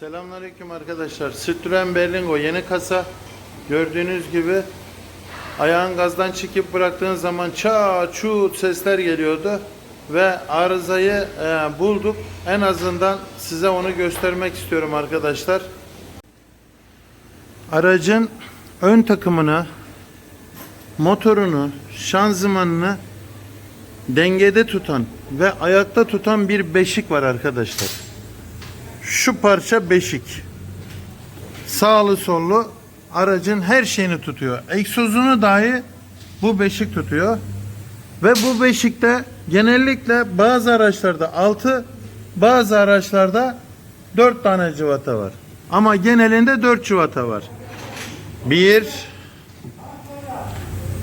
Selamünaleyküm arkadaşlar. Citroen Berlingo yeni kasa. Gördüğünüz gibi ayağın gazdan çekip bıraktığın zaman ça çut sesler geliyordu ve arızayı e, bulduk. En azından size onu göstermek istiyorum arkadaşlar. Aracın ön takımını, motorunu, şanzımanını dengede tutan ve ayakta tutan bir beşik var arkadaşlar. Şu parça beşik. Sağlı sollu aracın her şeyini tutuyor. Egzozunu dahi bu beşik tutuyor. Ve bu beşikte genellikle bazı araçlarda 6, bazı araçlarda 4 tane cıvata var. Ama genelinde 4 cıvata var. 1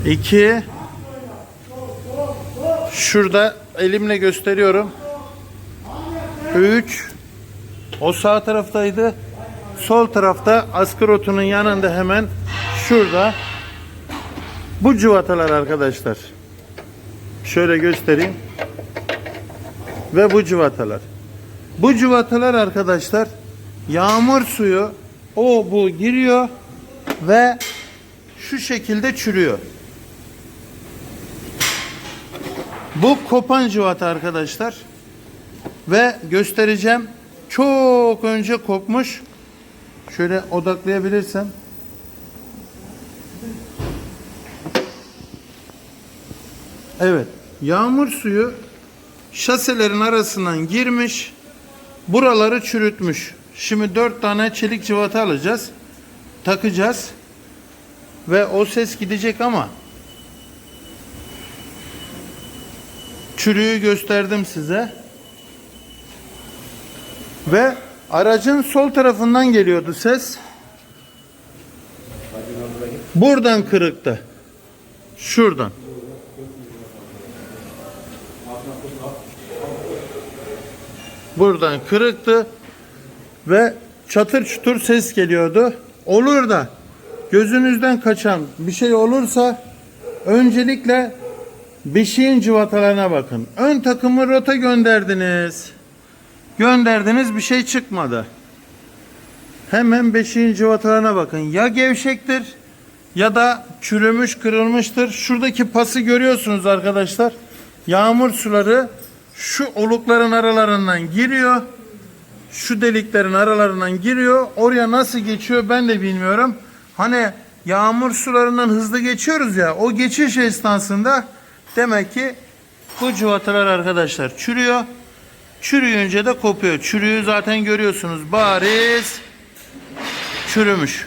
2 Şurada elimle gösteriyorum. 3 o sağ taraftaydı. Sol tarafta askırotunun yanında hemen şurada. Bu cıvatalar arkadaşlar. Şöyle göstereyim. Ve bu cıvatalar. Bu cıvatalar arkadaşlar yağmur suyu o bu giriyor ve şu şekilde çürüyor. Bu kopan cıvata arkadaşlar. Ve göstereceğim. Çok önce kopmuş. Şöyle odaklayabilirsem. Evet. Yağmur suyu şaselerin arasından girmiş. Buraları çürütmüş. Şimdi dört tane çelik cıvata alacağız. Takacağız. Ve o ses gidecek ama çürüğü gösterdim size. Ve aracın sol tarafından geliyordu ses. Buradan kırıktı. Şuradan. Buradan kırıktı ve çatır çutur ses geliyordu. Olur da gözünüzden kaçan bir şey olursa öncelikle beşiğin cıvatalarına bakın. Ön takımı rota gönderdiniz. Gönderdiniz bir şey çıkmadı. Hemen beşiğin cıvatalarına bakın. Ya gevşektir ya da çürümüş kırılmıştır. Şuradaki pası görüyorsunuz arkadaşlar. Yağmur suları şu olukların aralarından giriyor. Şu deliklerin aralarından giriyor. Oraya nasıl geçiyor ben de bilmiyorum. Hani yağmur sularından hızlı geçiyoruz ya. O geçiş esnasında demek ki bu cıvatalar arkadaşlar çürüyor. Çürüyünce de kopuyor. Çürüğü zaten görüyorsunuz. Bariz çürümüş.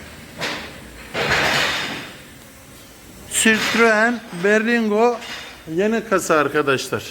Citroen Berlingo yeni kasa arkadaşlar.